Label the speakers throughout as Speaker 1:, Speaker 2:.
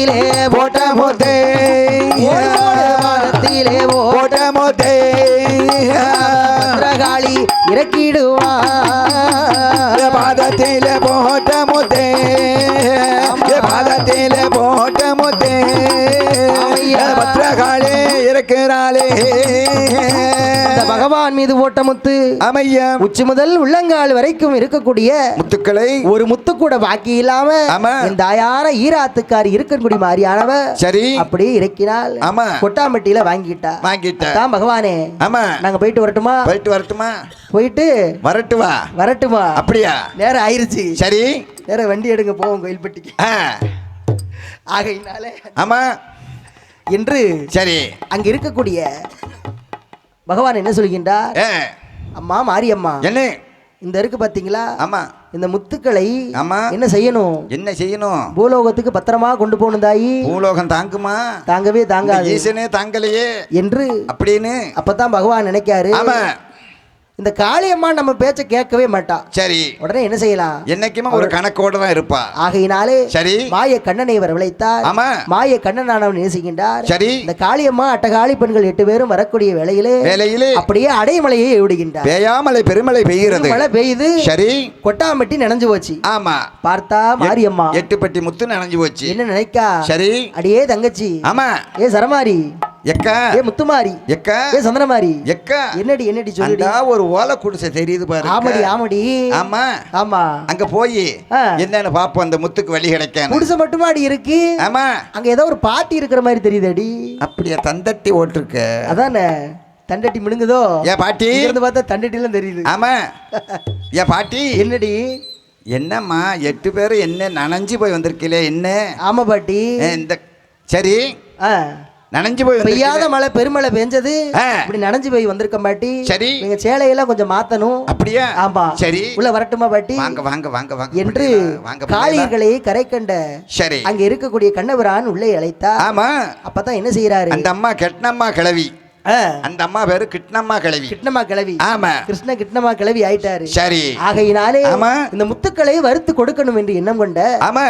Speaker 1: வானத்திலே
Speaker 2: போட்ட
Speaker 1: வானத்திலே ஓட
Speaker 2: போட்ட முத்தே
Speaker 1: பத்ரகாளி இறக்கிடுவா
Speaker 2: பாதத்தில போட்ட முத்தே பாதத்தில போட்ட
Speaker 1: ஐயா.
Speaker 2: பத்திரகாளே இருக்கிறாளே
Speaker 1: இந்த பகவான் மீது ஓட்ட முத்து.
Speaker 2: அமையா.
Speaker 1: உச்சி முதல் உள்ளங்கால் வரைக்கும் இருக்கக்கூடிய
Speaker 2: முத்துக்களை.
Speaker 1: ஒரு முத்து கூட பாக்கி இல்லாம. இந்த தாயார ஈராத்துக்காரி இருக்கக்கூடிய மாதிரியானவ
Speaker 2: சரி.
Speaker 1: அப்படியே இறக்கினால்
Speaker 2: ஆமா.
Speaker 1: கொட்டாம்பட்டியில வாங்கிட்டா.
Speaker 2: வாங்கிட்ட.
Speaker 1: தான் பகவானே.
Speaker 2: ஆமா
Speaker 1: நாங்க போயிட்டு வரட்டுமா?
Speaker 2: போயிட்டு வரட்டுமா?
Speaker 1: போயிட்டு
Speaker 2: வரட்டு வா
Speaker 1: வரட்டுமா?
Speaker 2: அப்படியா?
Speaker 1: நேரம் ஆயிருச்சு.
Speaker 2: சரி.
Speaker 1: நேரம் வண்டி எடுங்க போவோம் கோயில்பட்டிக்கு. ஆகையினாலே
Speaker 2: ஆமா
Speaker 1: என்று
Speaker 2: சரி.
Speaker 1: அங்க இருக்கக்கூடிய பகவான் என்ன சொல்கின்றார்? அம்மா மாரியம்மா
Speaker 2: என்ன?
Speaker 1: இந்த இருக்கு பாத்தீங்களா?
Speaker 2: ஆமா.
Speaker 1: இந்த முத்துக்களை
Speaker 2: ஆமா.
Speaker 1: என்ன செய்யணும்?
Speaker 2: என்ன செய்யணும்?
Speaker 1: பூலோகத்துக்கு பத்திரமா கொண்டு போகணும் தாயி
Speaker 2: பூலோகம் தாங்குமா?
Speaker 1: தாங்கவே தாங்காது.
Speaker 2: ஈசனே தாங்கலையே.
Speaker 1: என்று
Speaker 2: அப்படின்னு.
Speaker 1: அப்பதான் பகவான் நினைக்காரு.
Speaker 2: ஆமா.
Speaker 1: இந்த காளியம்மா நம்ம பேச்ச கேட்கவே மாட்டா.
Speaker 2: சரி.
Speaker 1: உடனே என்ன செய்யலாம்
Speaker 2: என்னைக்குமே ஒரு கணக்கோட தான் இருப்பா.
Speaker 1: ஆகையினாலே
Speaker 2: சரி.
Speaker 1: மாய கண்ணனை வரவழைத்தார்
Speaker 2: ஆமா.
Speaker 1: மாய கண்ணனானவன் நேசிக்கின்றார்.
Speaker 2: சரி.
Speaker 1: இந்த காளியம்மா அட்டகாளி பெண்கள் எட்டு பேரும் வரக்கூடிய வேளையிலே
Speaker 2: வேலையிலே
Speaker 1: அப்படியே அடைமலையை விடுகின்றார்
Speaker 2: பேயாமலை பெருமழை பெய்கிறது.
Speaker 1: மழை பெய்யுது
Speaker 2: சரி.
Speaker 1: கொட்டாம்பட்டி நனைஞ்சு போச்சு.
Speaker 2: ஆமா.
Speaker 1: பார்த்தா மாரியம்மா.
Speaker 2: எட்டு பட்டி முத்து நனைஞ்சு போச்சு.
Speaker 1: என்ன நினைக்கா?
Speaker 2: சரி.
Speaker 1: அடியே தங்கச்சி.
Speaker 2: ஆமா.
Speaker 1: ஏ சரமாரி.
Speaker 2: எக்கா?
Speaker 1: ஏ முத்துமாரி.
Speaker 2: எக்கா?
Speaker 1: ஏ சந்தனமாரி.
Speaker 2: எக்கா?
Speaker 1: என்னடி என்னடி சொல்லுடி?
Speaker 2: ஒரு ஓலை குடிசை தெரியுது பாரு
Speaker 1: ஆமடி ஆமடி.
Speaker 2: ஆமா.
Speaker 1: ஆமா.
Speaker 2: அங்க போய். என்னன்னு பாப்போம் அந்த முத்துக்கு வழி கிடைக்கான்னு.
Speaker 1: குடிசை மட்டுமாடி இருக்கு.
Speaker 2: ஆமா.
Speaker 1: அங்க ஏதோ ஒரு பாட்டி இருக்கிற மாதிரி தெரியுதடி.
Speaker 2: அப்படியா தந்தட்டி ஓட்டிருக்க.
Speaker 1: அதானே? தண்டட்டி மினுங்குதோ?
Speaker 2: ஏன் பாட்டி.
Speaker 1: இருந்து பார்த்தா தண்டட்டிலாம் தெரியுது.
Speaker 2: ஆமா. ஏன் பாட்டி.
Speaker 1: என்னடி?
Speaker 2: என்னம்மா எட்டு பேரும் என்ன நனைஞ்சு போய் வந்திருக்கீங்களே என்ன?
Speaker 1: ஆமா பாட்டி.
Speaker 2: இந்த சரி.
Speaker 1: ஆ.
Speaker 2: நனைஞ்சு போய்
Speaker 1: பெய்யாத. மழை பெருமழை பெஞ்சது. இப்படி நனைஞ்சு போய் வந்திருக்க பாட்டி.
Speaker 2: சரி.
Speaker 1: நீங்க சேலையெல்லாம் கொஞ்சம் மாத்தணும்.
Speaker 2: அப்படியா?
Speaker 1: ஆமா.
Speaker 2: சரி.
Speaker 1: உள்ள வரட்டுமா பாட்டி?
Speaker 2: வாங்க வாங்க வாங்க வாங்க
Speaker 1: என்று
Speaker 2: வாங்க.
Speaker 1: காளியர்களை கரை கண்ட
Speaker 2: சரி.
Speaker 1: அங்க இருக்கக்கூடிய கண்ணபிரான் உள்ளே அழைத்தா
Speaker 2: ஆமா.
Speaker 1: அப்பதான் என்ன செய்யறாரு
Speaker 2: அந்த அம்மா கெட்னம்மா கிளவி அந்த அம்மா பேரு கிட்னம்மா கிளவி
Speaker 1: கிருஷ்ணமா கிளவி
Speaker 2: ஆமா.
Speaker 1: கிருஷ்ண கிருஷ்ணமா கிளவி ஆயிட்டாரு.
Speaker 2: சரி.
Speaker 1: ஆகையினாலே
Speaker 2: ஆமா.
Speaker 1: இந்த முத்துக்களை வறுத்து கொடுக்கணும் என்று எண்ணம் கொண்ட
Speaker 2: ஆமா.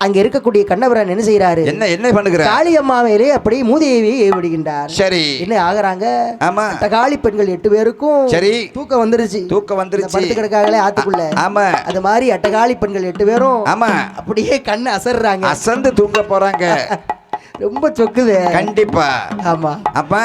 Speaker 1: அங்க இருக்கக்கூடிய கண்ணபிரான் என்ன செய்யறாரு
Speaker 2: என்ன என்ன பண்ணுகிற
Speaker 1: காளியம்மா மேலே அப்படியே மூதேவியை ஏவிடுகின்றார்
Speaker 2: சரி.
Speaker 1: என்ன ஆகுறாங்க?
Speaker 2: ஆமா.
Speaker 1: காளி பெண்கள் எட்டு பேருக்கும்
Speaker 2: சரி.
Speaker 1: தூக்கம் வந்துருச்சு.
Speaker 2: தூக்கம் வந்துருச்சு.
Speaker 1: படுத்து கிடக்காங்களே ஆத்துக்குள்ள
Speaker 2: ஆமா.
Speaker 1: அது மாதிரி அட்டகாளி பெண்கள் எட்டு பேரும்
Speaker 2: ஆமா.
Speaker 1: அப்படியே கண்ணு அசர்றாங்க.
Speaker 2: அசந்து தூங்க போறாங்க.
Speaker 1: ரொம்ப சொக்குது.
Speaker 2: கண்டிப்பா.
Speaker 1: ஆமா.
Speaker 2: அப்ப?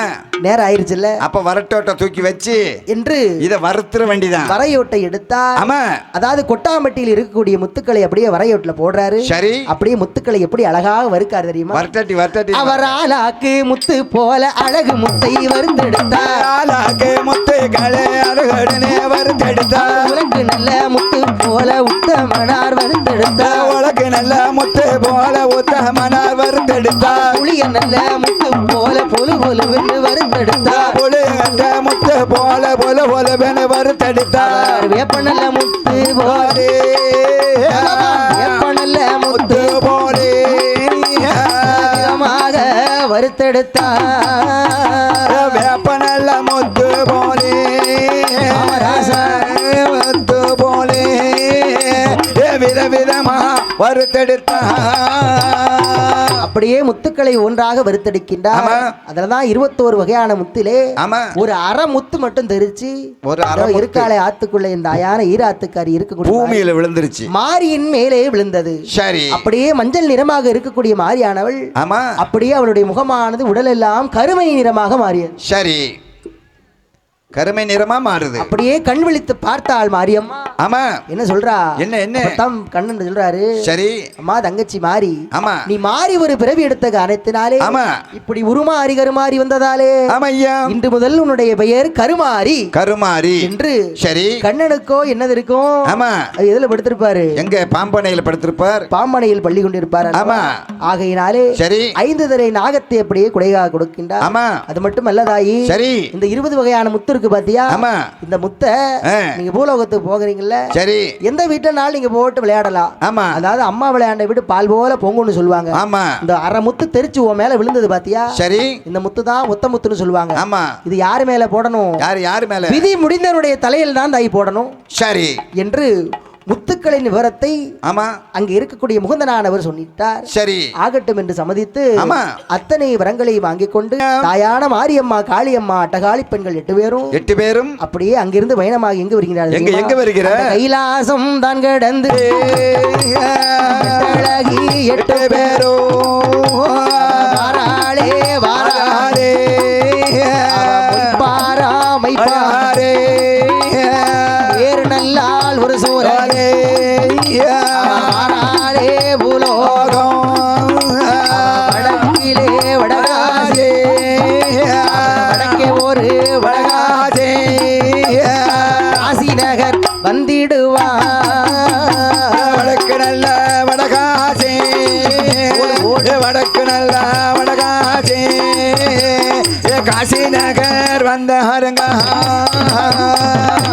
Speaker 1: நேரம் ஆயிருச்சுல்ல?
Speaker 2: அப்ப வரட்டோட்ட தூக்கி வச்சு
Speaker 1: என்று
Speaker 2: இத வறுத்துற வேண்டிதான்.
Speaker 1: வரையோட்டை எடுத்தா
Speaker 2: ஆமா.
Speaker 1: அதாவது கொட்டாம்பட்டியில் இருக்கக்கூடிய முத்துக்களை அப்படியே வரையோட்டில் போடுறாரு.
Speaker 2: சரி.
Speaker 1: அப்படியே முத்துக்களை எப்படி அழகாக வறுக்காரு தெரியுமா?
Speaker 2: வரட்டாட்டி வரட்டாட்டி
Speaker 1: அவர் ஆளாக்கு முத்து போல அழகு முத்தை வறுத்தெடுத்தார்.
Speaker 2: ஆளாக்கு முத்துகளே அருகடனே வறுத்தெடுத்தா
Speaker 1: உனக்கு நல்ல முத்து போல உத்தமனார் வறுத்தெடுத்தார்.
Speaker 2: உலகு நல்ல முத்து போல உத்தமனார் வறுத்தெடுத்தா
Speaker 1: புளிய நல்ல முத்து போல பொலு பொலு வென்று வறுத்தெடுத்தார்.
Speaker 2: புலி கண்ட முத்து போல பொல பொலவென வறுத்தெடுத்தா
Speaker 1: அவர் வேப்ப நல்ல முத்து போல. வேப்ப நல்ல முத்து
Speaker 2: போலே.
Speaker 1: அதிகமாக வறுத்தெடுத்தார்.
Speaker 2: வேப்ப நல்ல முத்து போலே. முத்து போலே. வித விதமா வறுத்தெடுத்தா
Speaker 1: அப்படியே முத்துக்களை ஒன்றாக வறுத்தெடுக்கின்றார். அதுலதான் இருபத்தோரு வகையான முத்திலே ஒரு அரை முத்து மட்டும் தெரிச்சு
Speaker 2: ஒரு.
Speaker 1: இருக்காளே ஆத்துக்குள்ள இந்த அயான ஈராத்துக்காரி இருக்கக்கூடிய.
Speaker 2: பூமியில விழுந்துருச்சு.
Speaker 1: மாரியின் மேலே விழுந்தது.
Speaker 2: சரி.
Speaker 1: அப்படியே மஞ்சள் நிறமாக இருக்கக்கூடிய மாரியானவள்.
Speaker 2: ஆமா.
Speaker 1: அப்படியே அவளுடைய முகமானது உடலெல்லாம் கருமை நிறமாக மாறியது.
Speaker 2: சரி. கருமை நிறமா மாறுது.
Speaker 1: அப்படியே கண் விழித்து பார்த்தாள் மாரியம்மா
Speaker 2: ஆமா.
Speaker 1: என்ன சொல்றா?
Speaker 2: என்ன, என்ன?
Speaker 1: அப்பதான் கண்ணன் சொல்றாரு.
Speaker 2: சரி.
Speaker 1: அம்மா தங்கச்சி மாறி.
Speaker 2: ஆமா.
Speaker 1: நீ மாறி ஒரு பிறவி எடுத்த காரணத்தினாலே
Speaker 2: ஆமா.
Speaker 1: இப்படி உருமாறி கருமாறி வந்ததாலே.
Speaker 2: ஆமா ஐயா.
Speaker 1: இன்று முதல் உன்னுடைய பெயர் கருமாறி.
Speaker 2: கருமாரி
Speaker 1: என்று
Speaker 2: சரி.
Speaker 1: கண்ணனுக்கோ என்னது இருக்கும்
Speaker 2: ஆமா.
Speaker 1: அது எதுல படுத்திருப்பாரு?
Speaker 2: எங்க? பாம்பனையில படுத்திருப்பார்.
Speaker 1: பாம்பனையில் பள்ளி கொண்டிருப்பார்
Speaker 2: ஆமா.
Speaker 1: ஆகையினாலே
Speaker 2: சரி.
Speaker 1: ஐந்து தரை நாகத்தை அப்படியே குடையாக கொடுக்கின்றார்.
Speaker 2: ஆமா.
Speaker 1: அது மட்டும் அல்ல தாயி
Speaker 2: சரி.
Speaker 1: இந்த இருபது வகையான முத்து இருக்கு பாத்தியா?
Speaker 2: ஆமா.
Speaker 1: இந்த முத்தை. நீங்க பூலோகத்துக்கு போகிறீங்கல்ல?
Speaker 2: சரி.
Speaker 1: எந்த வீட்டுனாலும் நீங்க போட்டு விளையாடலாம்?
Speaker 2: ஆமா.
Speaker 1: அதாவது அம்மா விளையாண்ட வீடு பால் போல பொங்குன்னு சொல்லுவாங்க.
Speaker 2: ஆமா.
Speaker 1: இந்த அரை முத்து தெரிச்சு உன் மேல விழுந்தது பாத்தியா?
Speaker 2: சரி.
Speaker 1: இந்த முத்து தான் ஒத்த முத்துன்னு சொல்லுவாங்க.
Speaker 2: ஆமா.
Speaker 1: இது யாரு மேல போடணும்?
Speaker 2: யார் யார் மேல?
Speaker 1: விதி முடிந்தவனுடைய தலையில் தான் தாய் போடணும்.
Speaker 2: சரி.
Speaker 1: என்று முத்துக்களின் விவரத்தை
Speaker 2: ஆமா.
Speaker 1: அங்க இருக்கக்கூடிய முகுந்தனானவர் சொல்லிட்டார்.
Speaker 2: சரி.
Speaker 1: ஆகட்டும் என்று சம்மதித்து
Speaker 2: ஆமா.
Speaker 1: அத்தனை வரங்களையும் வாங்கிக் கொண்டு தாயான மாரியம்மா காளியம்மா அட்டகாளி பெண்கள் எட்டு பேரும்
Speaker 2: எட்டு பேரும்
Speaker 1: அப்படியே அங்கிருந்து பயணமாக எங்க வருகிறார்கள்
Speaker 2: எங்க-? எங்க வருகிறார்?
Speaker 1: அந்த கைலாசம் தான் கடந்து எட்டு பேரும்.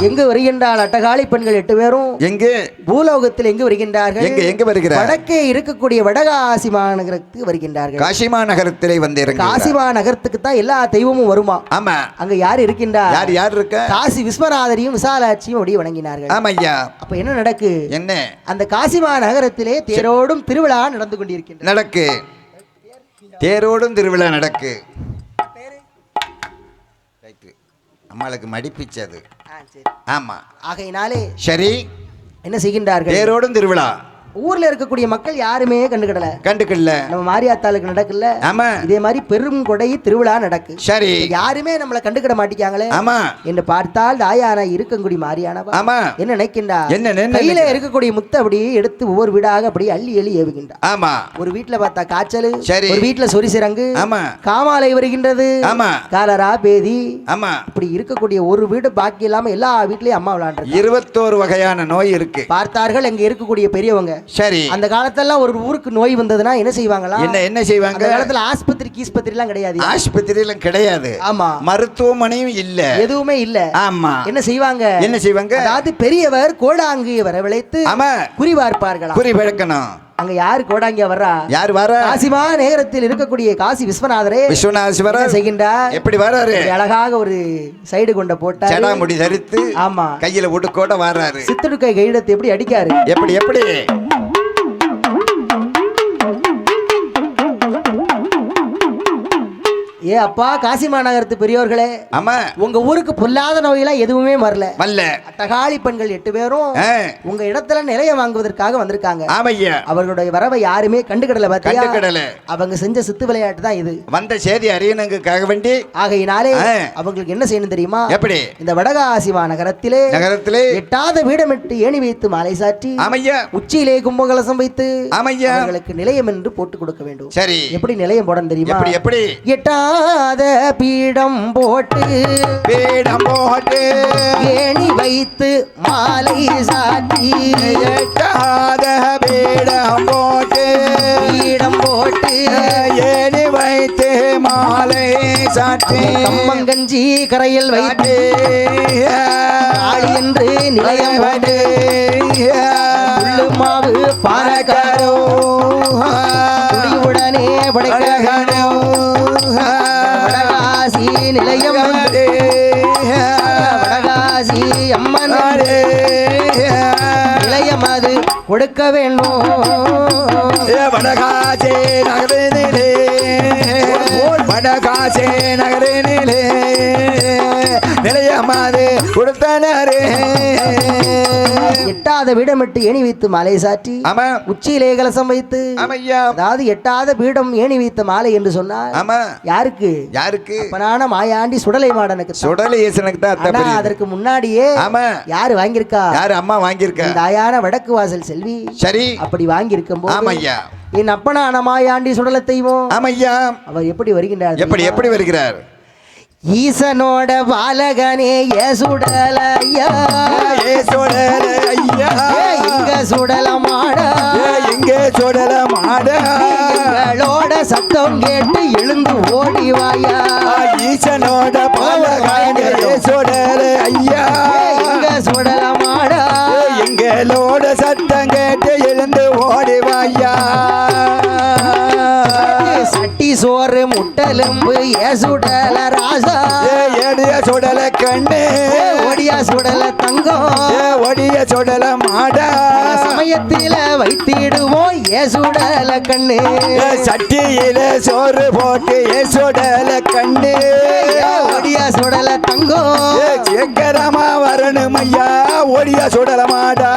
Speaker 1: எங்கு வருகின்றாள் அட்டகாளி பெண்கள் எட்டு பேரும்?
Speaker 2: எங்கே?
Speaker 1: பூலோகத்தில் எங்கு வருகின்றார்கள்?
Speaker 2: எங்க எங்க வருகிறார்?
Speaker 1: வடக்கே இருக்கக்கூடிய வடகாசி மாநகரத்துக்கு வருகின்றார்கள்.
Speaker 2: காசிமா நகரத்திலே வந்து
Speaker 1: காசிமா நகரத்துக்கு தான் எல்லா தெய்வமும் வருமா?
Speaker 2: ஆமா.
Speaker 1: அங்க யார் இருக்கின்றார்
Speaker 2: யார் யார் இருக்க?
Speaker 1: காசி விஸ்வநாதரையும் விசாலாட்சியும் அப்படியே வணங்கினார்கள்.
Speaker 2: ஆமா ஐயா.
Speaker 1: அப்ப என்ன நடக்கு?
Speaker 2: என்ன?
Speaker 1: அந்த காசிமா நகரத்திலே தேரோடும் திருவிழா நடந்து கொண்டிருக்கின்றது.
Speaker 2: நடக்கு. தேரோடும் திருவிழா நடக்கு. அம்மாளுக்கு மடிப்பிச்சது. ஆமா.
Speaker 1: ஆகையினாலே
Speaker 2: சரி.
Speaker 1: என்ன செய்கின்றார்கள்?
Speaker 2: தேரோடும் திருவிழா.
Speaker 1: ஊர்ல இருக்கக்கூடிய மக்கள் யாருமே கண்டுக்கிடல.
Speaker 2: கண்டுக்கல்ல
Speaker 1: நம்ம மாரியாத்தாளுக்கு நடக்கல.
Speaker 2: ஆமா.
Speaker 1: இதே மாதிரி பெரும் கொடை திருவிழா நடக்கு.
Speaker 2: சரி.
Speaker 1: யாருமே நம்மளை கண்டுக்கிட மாட்டிக்காங்களே.
Speaker 2: ஆமா.
Speaker 1: என்று பார்த்தால் தாயானா இருக்கங்குடி மாரியானவா?
Speaker 2: ஆமா.
Speaker 1: என்ன நினைக்கின்றா?
Speaker 2: என்ன
Speaker 1: கையில? இருக்கக்கூடிய முத்தை அப்படியே எடுத்து ஒவ்வொரு வீடாக அப்படியே அள்ளி அள்ளி ஏவுகின்றா.
Speaker 2: ஆமா.
Speaker 1: ஒரு வீட்டுல பார்த்தா காய்ச்சல்
Speaker 2: சரி.
Speaker 1: ஒரு வீட்டுல சொரி சிறங்கு
Speaker 2: ஆமா.
Speaker 1: காமாலை வருகின்றது
Speaker 2: ஆமா.
Speaker 1: காலரா பேதி.
Speaker 2: ஆமா.
Speaker 1: இப்படி இருக்கக்கூடிய ஒரு வீடு பாக்கி இல்லாம எல்லா வீட்லயும் அம்மா விளையாண்டு
Speaker 2: இருபத்தோரு வகையான நோய் இருக்கு.
Speaker 1: பார்த்தார்கள் அங்க இருக்கக்கூடிய பெரியவங்க.
Speaker 2: சரி.
Speaker 1: அந்த காலத்தெல்லாம் ஒரு ஊருக்கு நோய் வந்ததுன்னா என்ன செய்வாங்களா?
Speaker 2: என்ன என்ன
Speaker 1: அந்த
Speaker 2: செய்வாங்க
Speaker 1: காலத்துல ஆஸ்பத்திரி கீஸ்பத்திரி எல்லாம் கிடையாது.
Speaker 2: ஆஸ்பத்திரியில கிடையாது.
Speaker 1: ஆமா.
Speaker 2: மருத்துவமனையும் இல்ல.
Speaker 1: எதுவுமே இல்ல.
Speaker 2: ஆமா.
Speaker 1: என்ன செய்வாங்க?
Speaker 2: என்ன செய்வாங்க?
Speaker 1: அதாவது பெரியவர் கோடாங்கியை வர விளைத்து
Speaker 2: ஆமா.
Speaker 1: குறி பார்ப்பார்களா
Speaker 2: குறி விளக்கணும்
Speaker 1: அங்க யாரு கோடாங்கியா வர்றா?
Speaker 2: யார் வர
Speaker 1: காசிமா நேரத்தில் இருக்கக்கூடிய காசி விஸ்வநாதரே
Speaker 2: விஸ்வநாத சிவராஜ்
Speaker 1: செய்கின்றார்?
Speaker 2: எப்படி வராரு
Speaker 1: ஒரு அழகாக ஒரு சைடு கொண்ட போட்டார்.
Speaker 2: ஜடாமுடி தரித்து
Speaker 1: ஆமா.
Speaker 2: கையில உடுக்கோட வர்றாரு.
Speaker 1: சித்தடுக்கை கைடத்தை எப்படி அடிக்காரு?
Speaker 2: எப்படி எப்படி?
Speaker 1: ஏ அப்பா காசி மாநகரத்து பெரியோர்களே
Speaker 2: ஆமா.
Speaker 1: உங்க ஊருக்கு பொல்லாத நோயெல்லாம் எதுவுமே வரல.
Speaker 2: வல்ல
Speaker 1: அட்டகாளி பெண்கள் எட்டு பேரும் உங்க இடத்துல நிலையம் வாங்குவதற்காக வந்திருக்காங்க.
Speaker 2: ஆமையா
Speaker 1: அவர்களுடைய வரவை யாருமே கண்டுக்கிடல
Speaker 2: கண்டுக்கிடல.
Speaker 1: அவங்க செஞ்ச சித்து விளையாட்டு தான் இது.
Speaker 2: வந்த செய்தி அறியணுங்கிறதுக்காக வேண்டி.
Speaker 1: ஆகையினாலே. அவங்களுக்கு என்ன செய்யணும் தெரியுமா?
Speaker 2: எப்படி?
Speaker 1: இந்த வடகாசிவா நகரத்திலே
Speaker 2: நகரத்திலே.
Speaker 1: எட்டாத வீடமிட்டு ஏணி வைத்து மாலை சாற்றி
Speaker 2: ஆமையா
Speaker 1: உச்சியிலே கும்பகலசம் வைத்து
Speaker 2: ஆமையா
Speaker 1: அவர்களுக்கு நிலையம் என்று போட்டு கொடுக்க வேண்டும்.
Speaker 2: சரி.
Speaker 1: எப்படி நிலையம் போடணும் தெரியுமா?
Speaker 2: எப்படி எப்படி?
Speaker 1: எட்டாத பீடம் போட்டு
Speaker 2: பீடம் போட்டு
Speaker 1: ஏணி வைத்து மாலை சாற்றி
Speaker 2: எட்டாத பீடம் போட்டு
Speaker 1: பீடம் போட்டு
Speaker 2: ஏணி வைத்து மாலை சாற்றி
Speaker 1: கம்மங்கஞ்சி கரையில் வைத்து என்று நிலையம் உள்ளு மாவு பானக்காரோ குடியுடனே படைக்கோ கொடுக்க வேண்டும்
Speaker 2: வடகாசே நகரினிலே. வடகாசே நகரினிலே. நிலையமாது கொடுத்தனரே
Speaker 1: எட்டாத வீடமிட்டு ஏணி வைத்து மாலை சாற்றி
Speaker 2: ஆமா.
Speaker 1: உச்சியிலே கலசம் வைத்து
Speaker 2: ஆமையா.
Speaker 1: அதாவது எட்டாத பீடம் ஏணி வைத்த மாலை என்று சொன்னால்
Speaker 2: ஆமா.
Speaker 1: யாருக்கு?
Speaker 2: யாருக்கு?
Speaker 1: அப்பனான மாயாண்டி சுடலை மாடனுக்கு.
Speaker 2: சுடலை ஈசனுக்கு தான்.
Speaker 1: அதற்கு முன்னாடியே
Speaker 2: ஆமா.
Speaker 1: யாரு வாங்கியிருக்கா?
Speaker 2: யாரு அம்மா வாங்கியிருக்க?
Speaker 1: தாயான வடக்கு வாசல் செல்வி
Speaker 2: சரி.
Speaker 1: அப்படி வாங்கியிருக்கும் போது
Speaker 2: ஆமையா.
Speaker 1: என் அப்பனான மாயாண்டி சுடல தெய்வம்
Speaker 2: ஆமையா.
Speaker 1: அவர் எப்படி வருகின்றார்
Speaker 2: எப்படி? எப்படி வருகிறார்?
Speaker 1: ஈசனோட பாலகனே ஏ சுடலையா
Speaker 2: ஏ சுடல ஐயா
Speaker 1: இங்க சுடலமாடா.
Speaker 2: ஏ எங்கே சுடல மாட
Speaker 1: எங்களோட சத்தம் கேட்டு எழுந்து ஓடி வாயா
Speaker 2: ஈசனோட பாலகாய ஏ சுடல ஐயா
Speaker 1: சோறு முட்டெலும்பு ஏ சுடல ராசா
Speaker 2: ஏ எடிய சுடல கண்ணு.
Speaker 1: ஒடியா சுடல தங்கம்.
Speaker 2: ஒடிய சுடல மாடா.
Speaker 1: சமயத்தில வைத்திடுவோம் ஏ சுடல கண்ணு.
Speaker 2: சட்டியில சோறு போட்டு ஏ சுடல கண்ணு.
Speaker 1: ஒடியா சுடல தங்கம்.
Speaker 2: சீக்கிரமா வரணும் ஐயா ஓடியா சுடல மாடா.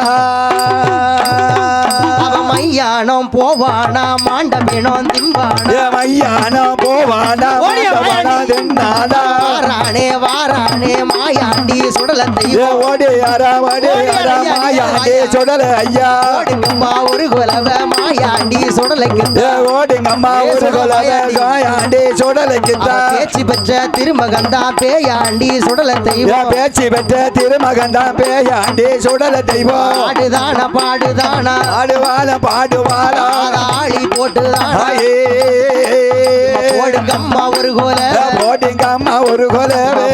Speaker 1: மையானம் போவானா மாண்டபினம் திம்பானா
Speaker 2: ஏ மையானா போவானா மாண்டவானா. தின்னாடா
Speaker 1: வாரானே வாரானே மாயாண்டி சுடல தெய்வம்
Speaker 2: ஓடியாரா ஓடியாரா மாயாண்டே சுடல ஐயா?
Speaker 1: ஓடுங்கம்மா ஒரு குலவ மாயாண்டி சுடலைக்கு
Speaker 2: ஓடுங்கம்மா ஒரு கொலவை
Speaker 1: மாயாண்டி.
Speaker 2: சுடலைக்கு
Speaker 1: பேச்சு பெற்ற திருமகந்தா பேயாண்டி சுடல தெய்வம்.
Speaker 2: பேச்சு பெற்ற திருமகன் தான் பேயாண்டே சுடல தெய்வம்.
Speaker 1: பாடுதானா? பாடுதானா
Speaker 2: பாடுவான பாடுவாரா?
Speaker 1: ஆளி
Speaker 2: ஆயே.
Speaker 1: போடுங்கம்மா ஒரு கோல.
Speaker 2: ஏ போடுங்க அம்மா ஒரு கொலவே.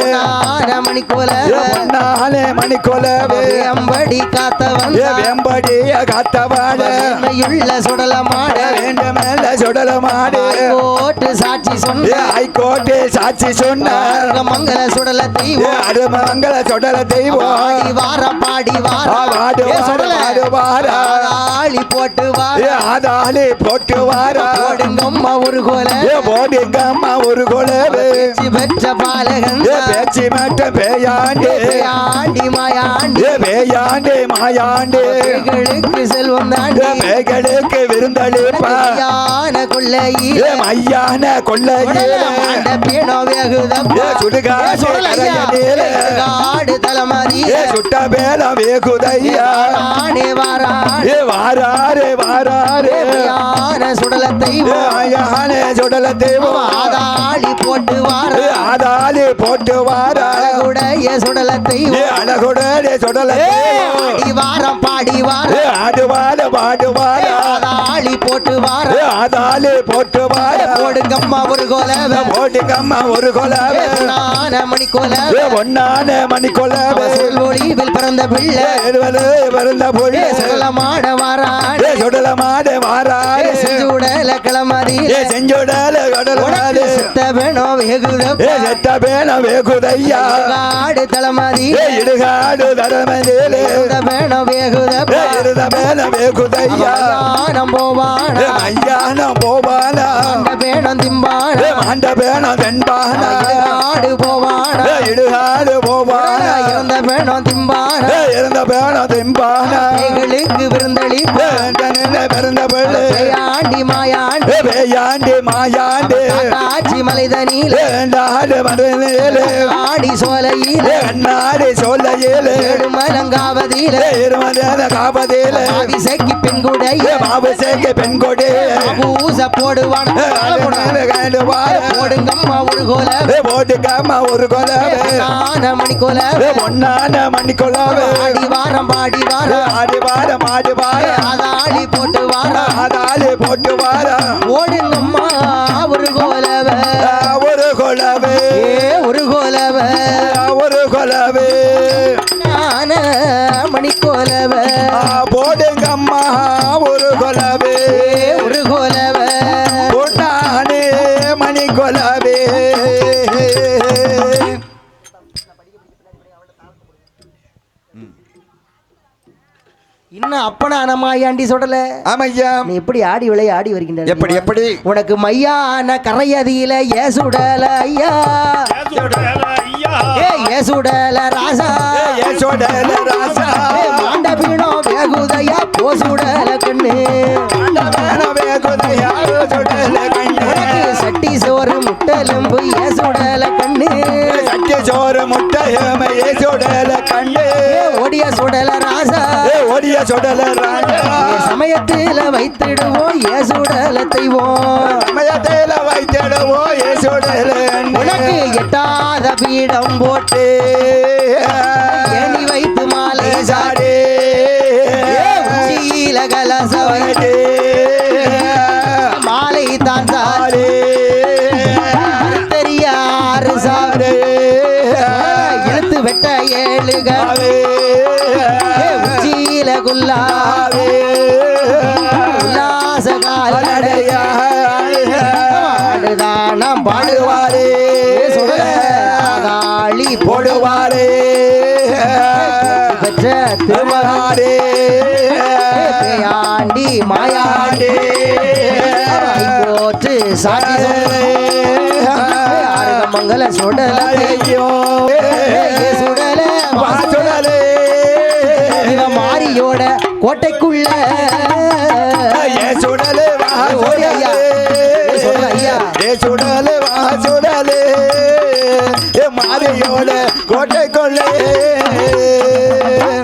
Speaker 1: மணி கோல.
Speaker 2: பொன்னாலே மணி கொலவே.
Speaker 1: அம்படி காத்தவன்
Speaker 2: ஏ வெம்படிய காத்தவாட
Speaker 1: உள்ள சுடல மாட
Speaker 2: வேண்டுமேல சுடல மாடு
Speaker 1: போட்டு சாட்சி சொன்ன
Speaker 2: ஹைகோர்ட்டு சாட்சி சொன்னார்.
Speaker 1: மங்கள சுடல தெய்வம்.
Speaker 2: அருமங்கல சுடல தெய்வம்.
Speaker 1: வாரம் பாடி சுடல.
Speaker 2: வாடு, வாரா.
Speaker 1: ஆளி போட்டு
Speaker 2: ஏ
Speaker 1: வார
Speaker 2: ஆதாளி போட்டு வாரா
Speaker 1: போடுங்கம்மா ஒரு கோல.
Speaker 2: ஏ போடுங்க அம்மா ஒரு
Speaker 1: பேச்சு பெற்ற பாலகன்
Speaker 2: பேச்சு மட்டும் பேயாண்டே.
Speaker 1: ஆண்டி மாயாண்டி.
Speaker 2: பேயாண்டே மாயாண்டே.
Speaker 1: பேய்களுக்கு செல்வம் தாண்டி.
Speaker 2: ஏ பேய்களுக்கு விருந்தளிப்பா.
Speaker 1: யான கொள்ளையில.
Speaker 2: மையான கொள்ளையே
Speaker 1: மாண்ட பீனோ வேகுதப்பா.
Speaker 2: கரையடியிலே.
Speaker 1: காடு தலமதி
Speaker 2: சுட்ட பேல வேகுதையா. வாராரே. வாராரே.
Speaker 1: யான சுடல
Speaker 2: ஏ
Speaker 1: தெய்வம்
Speaker 2: ஐயானே சுடல தெய்வம்
Speaker 1: ஆதாளி போட்டு வார.
Speaker 2: ஆதாளி போட்டு வாரா.
Speaker 1: அழகுடைய சுடல
Speaker 2: ஏ
Speaker 1: தெய்வம்
Speaker 2: அழகுடனே
Speaker 1: பாடி வாரம் பாடி வார
Speaker 2: ஆடுவாட பாடுவாட
Speaker 1: ஆதாளி போட்டு வார
Speaker 2: ஆதாளி போட்டு வாட
Speaker 1: போடுங்கம்மா ஒரு கோல
Speaker 2: போட்டுக்கம்மா ஒரு கொலவே.
Speaker 1: நான மணி கோல
Speaker 2: ஒன்னான மணி கொலவே.
Speaker 1: ஒளிவில் பிறந்த பிள்ளை.
Speaker 2: பிறந்த பொழு
Speaker 1: சுடல மாட வாரான்
Speaker 2: ஏ சுடல மாடு வாராரு
Speaker 1: செஞ்சுடல கிளமதியில.
Speaker 2: ஏ செஞ்சுடல கடல் மாடு
Speaker 1: சித்த வேணும்
Speaker 2: ஏ
Speaker 1: வெகுதப்பா
Speaker 2: செத்த பேன வேகுதையா.
Speaker 1: காடு தலமதி
Speaker 2: ஏ இடுகாடு தரமதிலே
Speaker 1: சித்த வேணும்
Speaker 2: போவானா?
Speaker 1: அந்த வேணும் திம்பானா?
Speaker 2: ஏ மாண்ட பேன தென்பானா?
Speaker 1: காடு போவானா?
Speaker 2: ஏ இடுகாடு போவானா?
Speaker 1: இறந்த வேணும் திம்பானா?
Speaker 2: இருந்த பேன தென்பானா
Speaker 1: பேய்களுக்கு விருந்தளி
Speaker 2: பிறந்த பிள்ளை.
Speaker 1: ஆண்டி மாயாண்டி.
Speaker 2: ஏ வேயாண்டி மாயாண்டி.
Speaker 1: காட்சி மலைதனியில ஆடி சோலையில.
Speaker 2: அண்ணாடி சொல்லையிலே
Speaker 1: மலங்காவதியில
Speaker 2: ஏ இருமதேன காபதிலே
Speaker 1: அபிசைக்கு பெண்குடைய
Speaker 2: ஏ பாபு சேக்கு பெண் கொடி
Speaker 1: பூச போடுவான்? போடுங்கம்மா ஒரு கோல.
Speaker 2: ஏ போட்டுக்காம ஒரு
Speaker 1: கோல.
Speaker 2: ஏ பொன்னான மணி கொலவே
Speaker 1: ஆடி வாரம் பாடி வாரம்
Speaker 2: ஆடி வார மாடி வார
Speaker 1: அதாளி போட்டு வாரம்
Speaker 2: ஆதாளி போட்டு வார
Speaker 1: ஓடுங்கம்மா ஒரு கோலவ.
Speaker 2: ஒரு கொலவே.
Speaker 1: ஒரு கோலவ.
Speaker 2: ஒரு கொலவே.
Speaker 1: நான மணி கோலவ.
Speaker 2: போடுங்கம்மா ஒரு கொலவே.
Speaker 1: ஒரு கோலவ.
Speaker 2: பொன்னானே மணி கொலவே.
Speaker 1: இன்னும் அப்பனா அனமாயாண்டி சொல்லல
Speaker 2: ஆமையா.
Speaker 1: நீ எப்படி ஆடி விளைய ஆடி வருகின்ற
Speaker 2: எப்படி எப்படி?
Speaker 1: உனக்கு மையான கரையதியில ஏசுடல ஐயா. ஏ ஏசுடல ராசா.
Speaker 2: ஏசோடல ராசா.
Speaker 1: மாண்ட பீனோ வேகுதையா போசுடல கண்ணு.
Speaker 2: வேணவே குதையா சுடல கண்ணே.
Speaker 1: உனக்கு சட்டி சோறு முட்டெலும்பு ஏசுடல கண்ணு.
Speaker 2: சட்டி சோறு முட்டையம ஏசோடல கண்ணே.
Speaker 1: ஏ ஒடிய சுடல ராசா.
Speaker 2: ஏ ஒடிய சுடல ராஜா
Speaker 1: ஏ சமயத்தில வைத்திடுவோம் ஏசுடல தெய்வம்
Speaker 2: சமயத்தில வைத்திடுவோ ஏசோடல
Speaker 1: உனக்கு எட்டாத பீடம் போட்டு ஏணி வைத்து மாலை சாடி. உச்சியில கலசவை மாலை தான் சாடி. தெரியாறு சாறு இழுத்து வெட்ட ஏழுகள். ஏ உச்சியில குல்லா. உல்லாச காலடையா பாடுதானம்
Speaker 2: மாறியாடே
Speaker 1: பேயாண்டி மாயாண்டி. போற்று சாட்சி மங்கள சுடல
Speaker 2: ஐயோ.
Speaker 1: சுடல
Speaker 2: வாசுடலே
Speaker 1: இவ மாரியோட கோட்டைக்குள்ள.
Speaker 2: சுடலே
Speaker 1: ஓடி ஐயா. சுடல
Speaker 2: சுடலே வா சுடலே. மாரியோட கோட்டை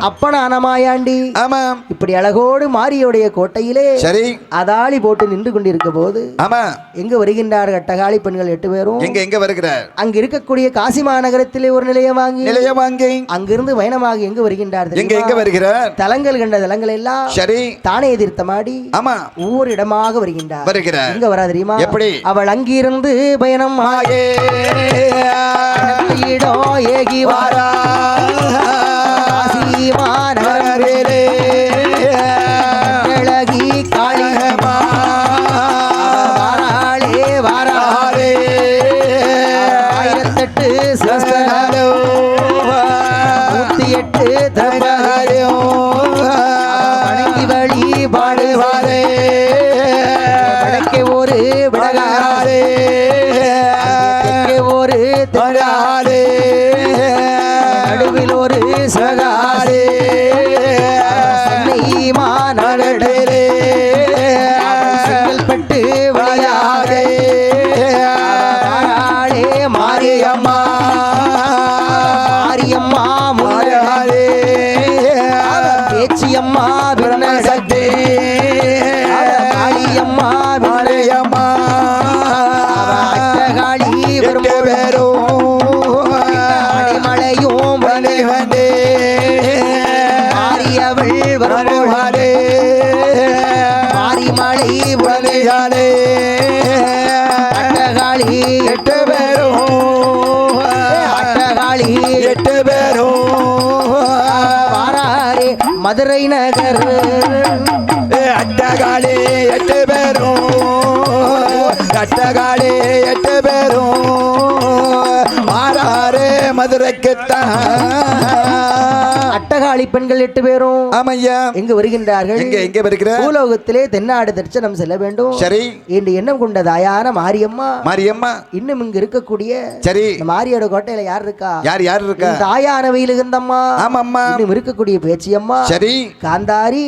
Speaker 2: கொள்ளே
Speaker 1: அப்பனான மாயாண்டி
Speaker 2: ஆமாம்
Speaker 1: இப்படி அழகோடு மாரியோடைய கோட்டையிலே
Speaker 2: சரி.
Speaker 1: அதாளி போட்டு நின்று கொண்டிருக்க போது
Speaker 2: ஆமா.
Speaker 1: எங்க வருகின்றார் கட்டகாளி பெண்கள் எட்டு பேரும்?
Speaker 2: எங்க எங்க வருகிறார்?
Speaker 1: அங்க இருக்கக்கூடிய காசி மாநகரத்திலே ஒரு நிலையம் வாங்கி
Speaker 2: நிலையம் வாங்கி.
Speaker 1: அங்கிருந்து பயணமாக எங்க வருகின்றார்
Speaker 2: எங்க? எங்க வருகிறார்?
Speaker 1: தலங்கள் கண்ட தலங்கள் எல்லாம்
Speaker 2: சரி.
Speaker 1: தானே தீர்த்தமாடி
Speaker 2: ஆமா.
Speaker 1: ஒவ்வொரு இடமாக வருகின்றார்.
Speaker 2: வருகிறார்.
Speaker 1: எங்க வரா தெரியுமா?
Speaker 2: எப்படி?
Speaker 1: அவள் அங்கிருந்து பயணம் ஆகி. ஏகி வாரா. காசி அழகி காளி வாராளே வாரா ஆயிரத்தெட்டு சிவஸ்தலம் நூத்தி எட்டு தர்மம் வணங்கி வழி பாடுவாரே. வடக்கே ஒரு விடகாரே ஒரு தென்னாரே நடுவில் ஒரு சகா மதுரை நகர்.
Speaker 2: அட்டகாலே எட்டு பேரும். அட்டகாலே எட்டு பேரும். மாறாரே மதுரைக்குத்தான்.
Speaker 1: அட்டகாளி பெண்கள் எட்டு பேரும்.
Speaker 2: ஆமையா
Speaker 1: எங்கு வருகின்றார்கள்?
Speaker 2: எங்க எங்க வருகிற?
Speaker 1: பூலோகத்திலே தென்னாடு தரிசனம் செல்ல வேண்டும்.
Speaker 2: சரி.
Speaker 1: என்று எண்ணம் கொண்ட தாயான மாரியம்மா.
Speaker 2: மாரியம்மா.
Speaker 1: இன்னும் இங்கு இருக்கக்கூடிய
Speaker 2: சரி.
Speaker 1: மாரியோட கோட்டையில யார் இருக்கா?
Speaker 2: யார் யார் இருக்கா?
Speaker 1: தாயான வெயிலுகந்தம்மா.
Speaker 2: ஆமாம்மா.
Speaker 1: இன்னும் இருக்கக்கூடிய பேச்சியம்மா.
Speaker 2: சரி.
Speaker 1: காந்தாரி.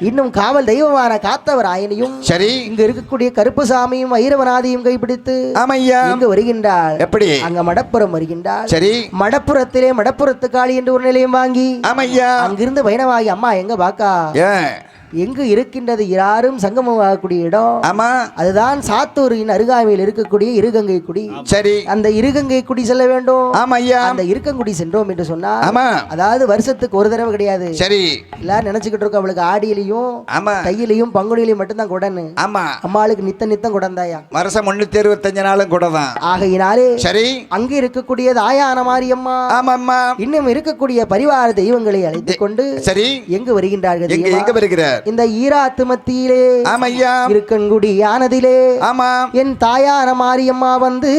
Speaker 1: இன்னும் காவல் தெய்வமான காத்தவர் ஆயனையும்.
Speaker 2: சரி.
Speaker 1: இங்க இருக்கக்கூடிய கருப்புசாமியும் வைரவநாதியும் கைப்பிடித்து
Speaker 2: ஆமையா
Speaker 1: இங்கு வருகின்றாள்.
Speaker 2: எப்படி?
Speaker 1: அங்க மடப்புறம் வருகின்றாள்.
Speaker 2: சரி.
Speaker 1: மடப்புறத்திலே மடப்புறத்து காளி என்று ஒரு நிலையம் வாங்கி.
Speaker 2: ஆமையா
Speaker 1: அங்கிருந்து பயணமாகி அம்மா எங்க பாக்கா?
Speaker 2: ஏன்?
Speaker 1: எங்கு இருக்கின்றது யாரும் சங்கமம் ஆகக்கூடிய இடம்.
Speaker 2: ஆமா.
Speaker 1: அதுதான் சாத்தூரின் அருகாமையில் இருக்கக்கூடிய இருகங்கை குடி.
Speaker 2: சரி.
Speaker 1: அந்த இருகங்கை குடி செல்ல வேண்டும்.
Speaker 2: ஆமையா
Speaker 1: அந்த இருக்கங்குடி சென்றோம் என்று சொன்னால்
Speaker 2: ஆமா.
Speaker 1: அதாவது வருஷத்துக்கு ஒரு தடவை கிடையாது.
Speaker 2: சரி.
Speaker 1: எல்லாரும் நினைச்சுக்கிட்டு இருக்கோம் அவளுக்கு ஆடியிலையும்
Speaker 2: ஆமா.
Speaker 1: தையிலையும் பங்குனிலையும் மட்டும்தான் குடன்னு.
Speaker 2: ஆமா.
Speaker 1: அம்மாளுக்கு நித்த நித்தம் குடந்தாயா?
Speaker 2: வருஷம் முன்னூத்தி இருபத்தஞ்சு நாளும் கூட தான்
Speaker 1: ஆகையினாலே
Speaker 2: சரி.
Speaker 1: அங்கே இருக்கக்கூடிய தாயான மாரியம்மா.
Speaker 2: ஆமாம்மா.
Speaker 1: இன்னும் இருக்கக்கூடிய பரிவார தெய்வங்களை அழைத்துக் கொண்டு
Speaker 2: சரி.
Speaker 1: எங்கு வருகின்றார்கள்?
Speaker 2: எங்க வருகிறார்?
Speaker 1: இந்த ஈராத்து மத்தியிலே
Speaker 2: ஆமையா.
Speaker 1: இருக்கன்குடி யானதிலே
Speaker 2: ஆமா.
Speaker 1: என் தாயான மாரியம்மா வந்து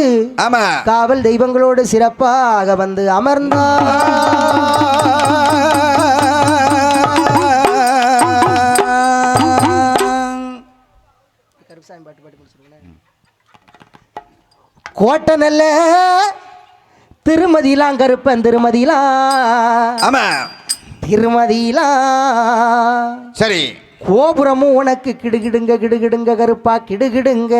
Speaker 2: ஆமா.
Speaker 1: காவல் தெய்வங்களோடு சிறப்பாக வந்து அமர்ந்தார் கோட்டை நல்ல திருமதிலாம் கருப்பன் திருமதிலாம்
Speaker 2: ஆமா.
Speaker 1: திருமதிலாம்
Speaker 2: சரி.
Speaker 1: கோபுரமும் உனக்கு கிடுகிடுங்க கிடுகிடுங்க கருப்பா கிடுகிடுங்க.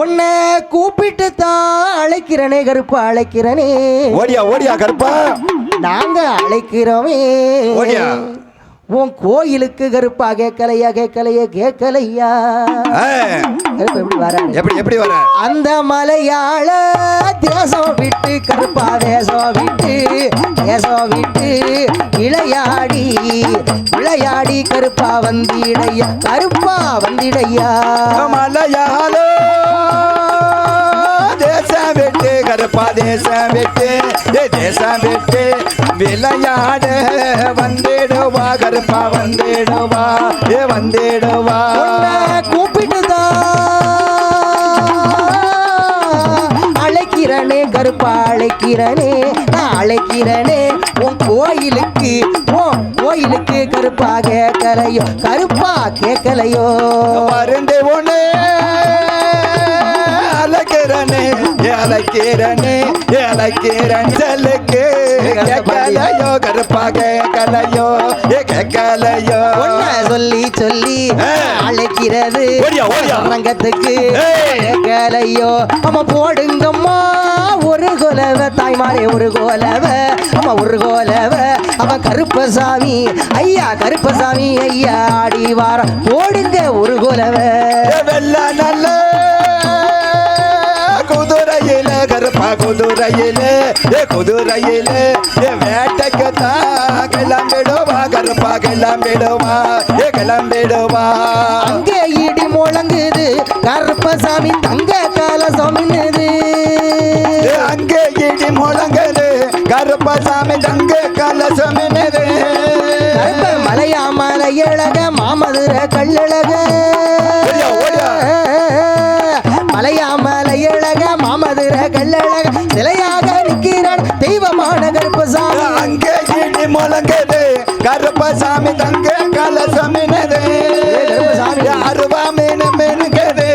Speaker 1: உன்னை கூப்பிட்டு தான் அழைக்கிறனே கருப்பா அழைக்கிறனே.
Speaker 2: ஓடியா ஓடியா கருப்பா.
Speaker 1: நாங்க அழைக்கிறோமே.
Speaker 2: ஓடியா.
Speaker 1: உன் கோயிலுக்கு கருப்பா கேட்கலையா கேட்கலையா கேட்கலையா?
Speaker 2: ஆ,
Speaker 1: கருப்பா எப்படி
Speaker 2: எப்படி வர?
Speaker 1: அந்த மலையாள தேசம் விட்டு கருப்பா தேசம் விட்டு தேசம் விட்டு விளையாடி விளையாடி கருப்பா வந்திடையா கருப்பா வந்திடையா.
Speaker 2: மலையாளோ கருப்பா தேசம் விட்டு தேசம் விட்டு விளையாட வந்திடுவா கருப்பா வந்திடுவா ஏ வந்திடுவா.
Speaker 1: உன்னை கூப்பிட்டுதான் அழைக்கிறனே கருப்பா அழைக்கிறனே நான் அழைக்கிறனே உன் கோயிலுக்கு உன் கோயிலுக்கு கருப்பா கேட்கலையோ கருப்பா கேட்கலையோ.
Speaker 2: மருந்து ஒண்ணு அழைக்கிறனே அழைக்கிறனே அழைக்கிறன் செல்லுக்கு கேட்கலையோ கருப்பா கேட்கலையோ கேட்கலையோ
Speaker 1: சொல்லி சொல்லி. அழைக்கிறது. ரங்கத்துக்கு. கேட்கலையோ அம்மா போடுங்கம்மா. ஒரு கோலவ தாய்மாரே ஒரு கோலவ. அம்மா ஒரு கோலவ அவன் கருப்பசாமி. ஐயா கருப்பசாமி ஐயா ஆடி வாரம். போடுங்க ஒரு கோலவ.
Speaker 2: வெள்ள நல்ல குதிரையில ஏ குதிரையில ஏ வேட்டைக்கு தான் கிளம்பிடுவா கருப்பா கிளம்பிடுவா ஏ கிளம்பிடுவா.
Speaker 1: அங்கே இடி முழங்குது கருப்பசாமி தங்க கால சொமினுது.
Speaker 2: ஏ அங்கே இடி முழங்குது கருப்பசாமி தங்க கலசமினது
Speaker 1: கருப்ப மலையா மலையழக மாமதுர கள்ளழக சிலையாக நிற்கிறான் தெய்வமான கருப்பசாமி
Speaker 2: அங்கே இடி முழங்குது கருப்பசாமி தங்க கலசமினது
Speaker 1: கருப்பசாமி.
Speaker 2: அருவா மீன் மீனுக்குது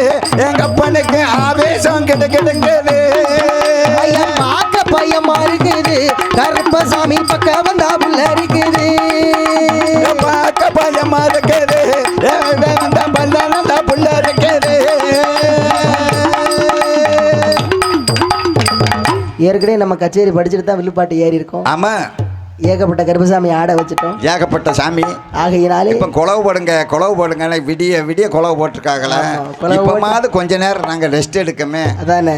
Speaker 2: எங்க அப்பனுக்கு ஆவேசம் கிட்ட கிடக்குது
Speaker 1: ஐயா பார்க்க பயமா இருக்குது கருப்பசாமி பக்கம் வந்தா புள்ள இருக்குது
Speaker 2: பார்க்க பயமா இருக்குது
Speaker 1: ஏற்கனவே நம்ம கச்சேரி படிச்சுட்டு தான் வில்லுப்பாட்டு ஏறி இருக்கோம்.
Speaker 2: ஆமா.
Speaker 1: ஏகப்பட்ட கருப்பசாமி ஆட வச்சுட்டோம்.
Speaker 2: ஏகப்பட்ட சாமி.
Speaker 1: ஆகையினாலே
Speaker 2: இப்ப குளவு போடுங்க குளவு போடுங்க விடிய விடிய குளவு போட்டிருக்காங்களே. இப்பமாவது கொஞ்ச நேரம் நாங்க ரெஸ்ட் எடுக்கமே.
Speaker 1: அதானே.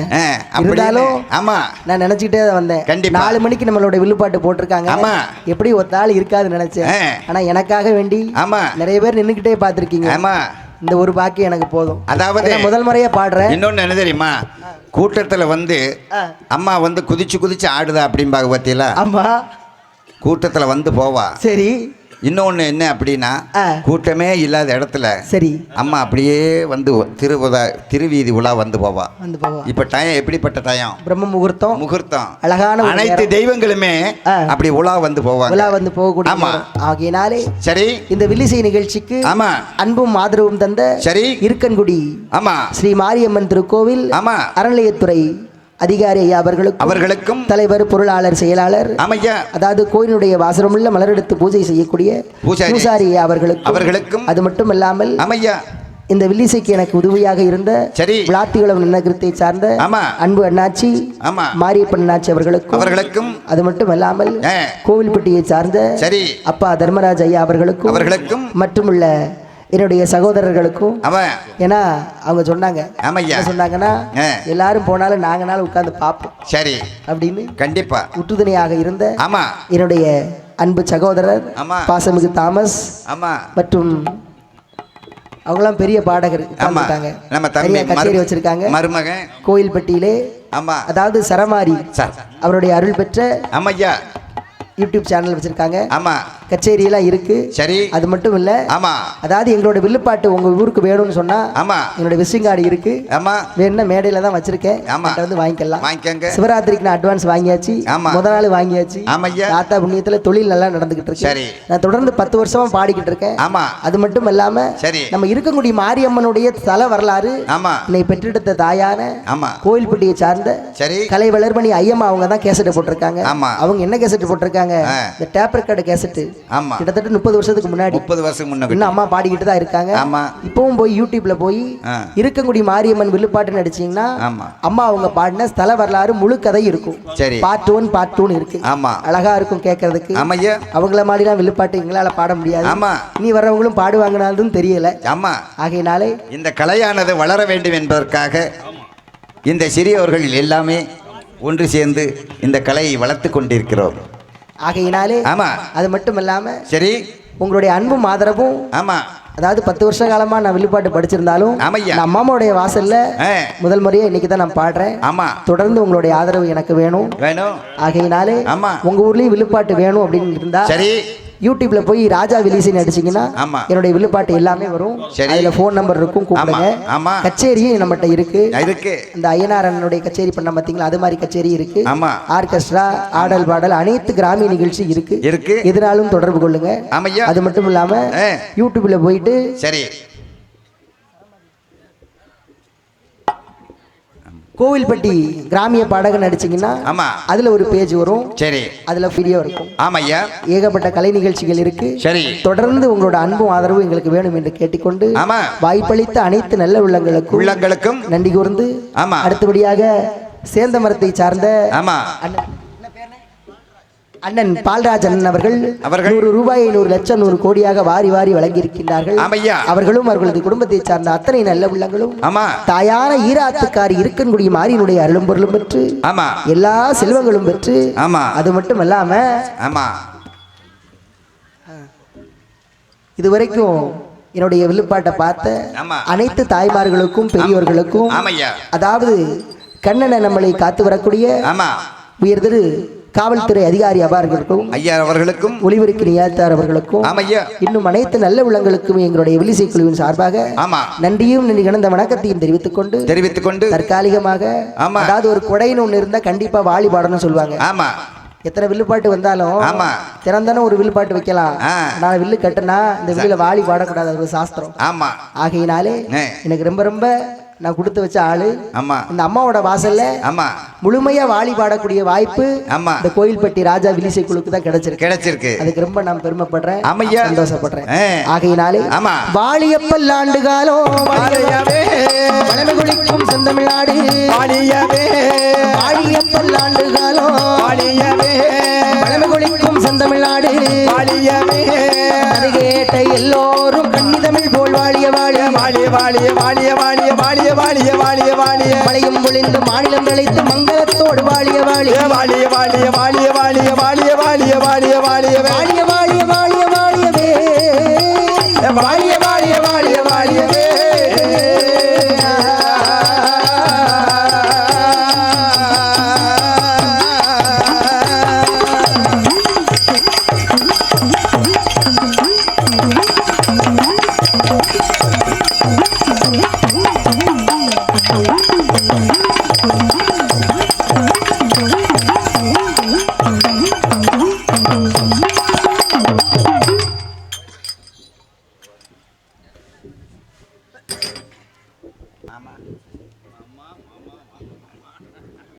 Speaker 1: இருந்தாலும்
Speaker 2: ஆமா.
Speaker 1: நான் நினைச்சுக்கிட்டே தான் வந்தேன்.
Speaker 2: கண்டிப்பா.
Speaker 1: நாலு மணிக்கு நம்மளோட வில்லுப்பாட்டு போட்டிருக்காங்க
Speaker 2: ஆமா.
Speaker 1: எப்படி ஒரு நாள் இருக்காதுன்னு நினைச்சேன்.
Speaker 2: ஆ.
Speaker 1: ஆனா எனக்காக வேண்டி
Speaker 2: ஆமா.
Speaker 1: நிறைய பேர் நின்னுக்கிட்டே பார்த்திருக்கீங்க.
Speaker 2: ஆமா.
Speaker 1: இந்த ஒரு பாக்கி எனக்கு போதும்.
Speaker 2: அதாவது
Speaker 1: முதல் முறையா பாடுறேன்
Speaker 2: இன்னொன்னு என்ன தெரியுமா? கூட்டத்துல வந்து. அம்மா வந்து குதிச்சு குதிச்சு ஆடுதா அப்படிம்பாங்க பார்த்தீங்களா
Speaker 1: ஆமா.
Speaker 2: கூட்டத்துல வந்து போவா.
Speaker 1: சரி.
Speaker 2: இன்னொன்று என்ன அப்படின்னா. கூட்டமே இல்லாத இடத்துல
Speaker 1: சரி.
Speaker 2: அம்மா அப்படியே வந்து திருவுதா திருவீதி உலா வந்து போவா.
Speaker 1: வந்து போவோம்
Speaker 2: இப்போ டயம் எப்படிப்பட்ட டயம்?
Speaker 1: பிரம்ம முகூர்த்தம்
Speaker 2: முகூர்த்தம்.
Speaker 1: அழகான
Speaker 2: அனைத்து. தெய்வங்களுமே. அப்படி உலா வந்து போவாங்க.
Speaker 1: விழா வந்து போகக்கூடிய
Speaker 2: ஆமா.
Speaker 1: ஆகையினாலே
Speaker 2: சரி.
Speaker 1: இந்த வில்லிசை நிகழ்ச்சிக்கு
Speaker 2: ஆமா.
Speaker 1: அன்பும் ஆதரவும் தந்த
Speaker 2: சரி.
Speaker 1: இருக்கன்குடி
Speaker 2: ஆமா.
Speaker 1: ஸ்ரீ மாரியம்மன் திருக்கோவில்
Speaker 2: ஆமா.
Speaker 1: அறநிலையத்துறை அதிகாரி ஐயா அவர்களுக்கும்
Speaker 2: அவர்களுக்கும்
Speaker 1: தலைவர் பொருளாளர் செயலாளர்
Speaker 2: ஆமையா
Speaker 1: அதாவது கோயிலுடைய வாசனமுள்ள மலரெடுத்து பூஜை செய்யக்கூடிய
Speaker 2: பூசாரி.
Speaker 1: ஐயா அவர்களுக்கும்
Speaker 2: அவர்களுக்கும்
Speaker 1: அது மட்டும் இல்லாமல்
Speaker 2: ஆமையா
Speaker 1: இந்த வில்லிசைக்கு எனக்கு உதவியாக இருந்த
Speaker 2: சரி
Speaker 1: விளாத்திகுளம் நகரத்தை சார்ந்த அன்பு அண்ணாச்சி
Speaker 2: ஆமா
Speaker 1: மாரியப்பன் அண்ணாச்சி அவர்களுக்கும்
Speaker 2: அவர்களுக்கும்
Speaker 1: அது மட்டும் இல்லாமல்
Speaker 2: ஆ.
Speaker 1: கோவில்பட்டியை சார்ந்த
Speaker 2: சரி
Speaker 1: அப்பா தர்மராஜ் ஐயா அவர்களுக்கும்
Speaker 2: அவர்களுக்கும்
Speaker 1: மட்டுமுள்ள என்னுடைய சகோதரர்களுக்கும் ஏன்னா அவங்க சொன்னாங்க. சொன்னாங்கன்னா. எல்லாரும் போனாலும் நாங்கனாலும் உட்கார்ந்து பார்ப்போம்.
Speaker 2: சரி.
Speaker 1: அப்படின்னு
Speaker 2: கண்டிப்பா.
Speaker 1: உற்றுதுணையாக இருந்த
Speaker 2: ஆமா.
Speaker 1: என்னுடைய அன்பு சகோதரர். பாசமிகு தாமஸ்
Speaker 2: ஆமா.
Speaker 1: மற்றும் அவங்களாம் பெரிய பாடகர்
Speaker 2: ஆமா.
Speaker 1: உட்கார்ந்துட்டாங்க
Speaker 2: நம்ம தம்பி
Speaker 1: கச்சேரி வச்சிருக்காங்க.
Speaker 2: மருமகன்.
Speaker 1: கோயில்பட்டியிலே
Speaker 2: ஆமா.
Speaker 1: அதாவது சரமாரி
Speaker 2: சார்
Speaker 1: அவருடைய அருள் பெற்ற
Speaker 2: ஆமையா.
Speaker 1: யூடியூப் சேனல் வச்சிருக்காங்க.
Speaker 2: ஆமா.
Speaker 1: கச்சேரியெல்லாம் இருக்கு.
Speaker 2: சரி.
Speaker 1: அது மட்டும் இல்ல.
Speaker 2: ஆமா.
Speaker 1: அதாவது எங்களோட வில்லுப்பாட்டு உங்க ஊருக்கு வேணும்னு சொன்னா
Speaker 2: ஆமா.
Speaker 1: என்னோட விசிட்டிங் கார்டு இருக்கு.
Speaker 2: ஆமா.
Speaker 1: வேணும்னா மேடையில தான் வச்சிருக்கேன்.
Speaker 2: ஆமா.
Speaker 1: வந்து வாங்கிக்கலாம்.
Speaker 2: வாங்கிக்கங்க.
Speaker 1: சிவராத்திரிக்கு நான் அட்வான்ஸ் வாங்கியாச்சு.
Speaker 2: ஆமா.
Speaker 1: முத நாள் வாங்கியாச்சு.
Speaker 2: ஆமையா.
Speaker 1: தாத்தா புண்ணியத்துல தொழில் நல்லா நடந்துகிட்டு இருக்கு.
Speaker 2: சரி.
Speaker 1: நான் தொடர்ந்து பத்து வருஷமா பாடிக்கிட்டு இருக்கேன்.
Speaker 2: ஆமா.
Speaker 1: அது மட்டும் இல்லாம
Speaker 2: சரி.
Speaker 1: நம்ம இருக்கக்கூடிய மாரியம்மனுடைய தல வரலாறு
Speaker 2: ஆமா.
Speaker 1: என்னை பெற்றெடுத்த தாயான
Speaker 2: ஆமா.
Speaker 1: கோயில்பட்டியை சார்ந்த
Speaker 2: சரி.
Speaker 1: கலை வளர்மணி ஐயம்மா அவங்க தான் கேசட் போட்டிருக்காங்க.
Speaker 2: ஆமா.
Speaker 1: அவங்க என்ன கேசட் போட்டிருக்காங்க?
Speaker 2: ஆ.
Speaker 1: இந்த டேப் ரெக்கார்டு கேசட்
Speaker 2: ஆமா.
Speaker 1: கிட்டத்தட்ட முப்பது வருஷத்துக்கு முன்னாடி.
Speaker 2: முப்பது வருஷம் முன்ன
Speaker 1: இன்னும் அம்மா பாடிக்கிட்டு தான் இருக்காங்க.
Speaker 2: ஆமா.
Speaker 1: இப்பவும் போய் யூடியூப்ல போய்
Speaker 2: ஆ.
Speaker 1: இருக்கங்குடி மாரியம்மன் வில்லுப்பாட்டு நடிச்சீங்கன்னா அம்மா அவங்க பாடின ஸ்தல வரலாறு முழு கதை இருக்கும்.
Speaker 2: சரி.
Speaker 1: பார்ட் ஒன் பார்ட் டூன்னு இருக்கு.
Speaker 2: ஆமா.
Speaker 1: அழகா இருக்கும் கேட்கறதுக்கு
Speaker 2: ஆமையா.
Speaker 1: அவங்கள மாதிரிலாம் வில்லுப்பாட்டு எங்களால பாட முடியாது.
Speaker 2: ஆமா.
Speaker 1: இனி வர்றவங்களும் பாடுவாங்கனாலும் தெரியல.
Speaker 2: ஆமா.
Speaker 1: ஆகையினாலே
Speaker 2: இந்த கலையானது வளர வேண்டும் என்பதற்காக இந்த சிறியவர்கள் எல்லாமே ஒன்று சேர்ந்து இந்த கலையை வளர்த்து கொண்டிருக்கிறோம்.
Speaker 1: ஆகையினாலே
Speaker 2: ஆமா.
Speaker 1: அது மட்டும் இல்லாம
Speaker 2: சரி.
Speaker 1: உங்களுடைய அன்பும் ஆதரவும்
Speaker 2: ஆமா.
Speaker 1: அதாவது பத்து வருஷ காலமா நான் வில்லுப்பாட்டு படிச்சிருந்தாலும். நான் அம்மாவுடைய வாசல்ல முதல் முறையா இன்னைக்கு தான் நான் பாடுறேன்.
Speaker 2: ஆமா.
Speaker 1: தொடர்ந்து உங்களுடைய ஆதரவு எனக்கு வேணும்.
Speaker 2: வேணும்.
Speaker 1: ஆகையினாலே
Speaker 2: ஆமா.
Speaker 1: உங்க ஊர்லயும் வில்லுப்பாட்டு வேணும் அப்படின்னு இருந்தா
Speaker 2: சரி.
Speaker 1: யூடியூப்ல போய் ராஜா விலிசின்னு அடிச்சீங்கன்னா. என்னுடைய வில்லுப்பாட்டு எல்லாமே வரும். அதுல ஃபோன் நம்பர் இருக்கும் கூப்பிடுங்க. கச்சேரியும் நம்மகிட்ட இருக்கு.
Speaker 2: இருக்கு.
Speaker 1: இந்த ஐயனார் அண்ணனுடைய கச்சேரி பண்ண பார்த்தீங்களா அது மாதிரி கச்சேரி இருக்கு.
Speaker 2: ஆமா.
Speaker 1: ஆர்கெஸ்ட்ரா ஆடல் பாடல் அனைத்து கிராமிய நிகழ்ச்சி இருக்கு.
Speaker 2: இருக்கு.
Speaker 1: எதனாலும் தொடர்பு கொள்ளுங்க. அது மட்டும் இல்லாம. யூடியூப்ல போயிட்டு
Speaker 2: சரி.
Speaker 1: கோவில்பட்டி கிராமிய பாடகன் அடிச்சீங்கன்னா
Speaker 2: ஆமா.
Speaker 1: அதுல ஒரு பேஜ் வரும்.
Speaker 2: சரி.
Speaker 1: அதுல வீடியோ இருக்கும்.
Speaker 2: ஆமையா
Speaker 1: ஏகப்பட்ட கலை நிகழ்ச்சிகள் இருக்கு.
Speaker 2: சரி.
Speaker 1: தொடர்ந்து உங்களோட அன்பும் ஆதரவும் எங்களுக்கு வேணும் என்று கேட்டுக்கொண்டு
Speaker 2: ஆமா.
Speaker 1: வாய்ப்பளித்த அனைத்து நல்ல உள்ளங்களுக்கும்
Speaker 2: உள்ளங்களுக்கும்.
Speaker 1: நன்றி கூர்ந்து
Speaker 2: ஆமா.
Speaker 1: அடுத்தபடியாக சேந்த மரத்தை சார்ந்த
Speaker 2: ஆமா.
Speaker 1: அண்ணன் அண்ணன் பால்ராஜ் அண்ணன் அவர்கள்
Speaker 2: அவர்கள்
Speaker 1: நூறு ரூபாயை நூறு லட்சம் நூறு கோடியாக வாரி வாரி வழங்கியிருக்கின்றார்கள். அவர்களும் அவர்களது குடும்பத்தை சார்ந்த அத்தனை நல்ல உள்ளங்களும்
Speaker 2: ஆமா.
Speaker 1: தாயான ஈராத்துக்காரி இருக்கன்குடி மாறினுடைய அருளும் பொருளும் பெற்று
Speaker 2: ஆமா.
Speaker 1: எல்லா செல்வங்களும் பெற்று
Speaker 2: ஆமா.
Speaker 1: அது மட்டும் அல்லாம
Speaker 2: ஆமா.
Speaker 1: இதுவரைக்கும் என்னுடைய வில்லுப்பாட்டை பார்த்த அனைத்து தாய்மார்களுக்கும் பெரியோர்களுக்கும்
Speaker 2: ஆமையா.
Speaker 1: அதாவது கண்ணனை நம்மளை காத்து வரக்கூடிய
Speaker 2: ஆமா.
Speaker 1: உயர் திரு காவல்துறை அதிகாரி அபார்களுக்கும்
Speaker 2: ஐயா அவர்களுக்கும்
Speaker 1: ஒளிபெருக்கு நியாத்தார் அவர்களுக்கும்
Speaker 2: ஆமையா
Speaker 1: இன்னும் அனைத்து நல்ல உள்ளங்களுக்கும் எங்களுடைய விலிசை குழுவின் சார்பாக
Speaker 2: ஆமா
Speaker 1: நன்றியும் நன்றி வணக்கத்தையும் தெரிவித்துக் கொண்டு
Speaker 2: தெரிவித்துக் கொண்டு
Speaker 1: தற்காலிகமாக
Speaker 2: ஆமா.
Speaker 1: அதாவது ஒரு கொடைன்னு ஒண்ணு இருந்தா கண்டிப்பா வாலி பாடணும்னு சொல்லுவாங்க
Speaker 2: ஆமா
Speaker 1: எத்தனை வில்லுப்பாட்டு வந்தாலும்
Speaker 2: ஆமா.
Speaker 1: திறந்தானே ஒரு வில்லுப்பாட்டு வைக்கலாம். நான் வில்லு கட்டுனா இந்த வில்லுல வாலி பாடக்கூடாது அது ஒரு சாஸ்திரம்
Speaker 2: ஆமா
Speaker 1: ஆகையினாலே. எனக்கு ரொம்ப ரொம்ப நான் கொடுத்து வச்ச ஆளு
Speaker 2: ஆமா.
Speaker 1: இந்த அம்மாவோட வாசல்ல
Speaker 2: ஆமா.
Speaker 1: முழுமையா வாலி பாடக்கூடிய வாய்ப்பு
Speaker 2: ஆமா.
Speaker 1: இந்த கோயில்பட்டி ராஜா விலிசை குழுக்கு தான் கிடைச்சிருக்கு.
Speaker 2: கிடைச்சிருக்கு.
Speaker 1: அதுக்கு ரொம்ப நான் பெருமைப்படுறேன்.
Speaker 2: ஆமையா.
Speaker 1: சந்தோஷப்படுறேன். ஆகையினாலே
Speaker 2: ஆமா.
Speaker 1: வாலியப்பல் ஆண்டு காலம்
Speaker 2: வாழியவே.
Speaker 1: குளிக்கும் செந்தமிழ்நாடு.
Speaker 2: வாழியவே
Speaker 1: வாலியப்பல் ஆண்டு காலம்
Speaker 2: வாழியவே
Speaker 1: குளிக்கும் செந்தமிழ்நாடு.
Speaker 2: வாழியவே
Speaker 1: அது கேட்ட எல்லோரும் கண்ணிதமிழ் போல் வாழிய வாழிய
Speaker 2: வாழிய வாழிய வாழிய வாழிய வாழிய வாழிய வாழிய வாழிய
Speaker 1: மலையும் பொழிந்து மாநிலம் தலைத்து மங்களத்தோடு வாழிய வாழிய
Speaker 2: வாழிய வாழிய வாழிய வாழிய வாழிய வாழிய வாழிய வாழியவே
Speaker 1: வாழிய வாழிய வாழிய வாழியவே
Speaker 2: வாழிய வாழிய வாழிய வாழியவே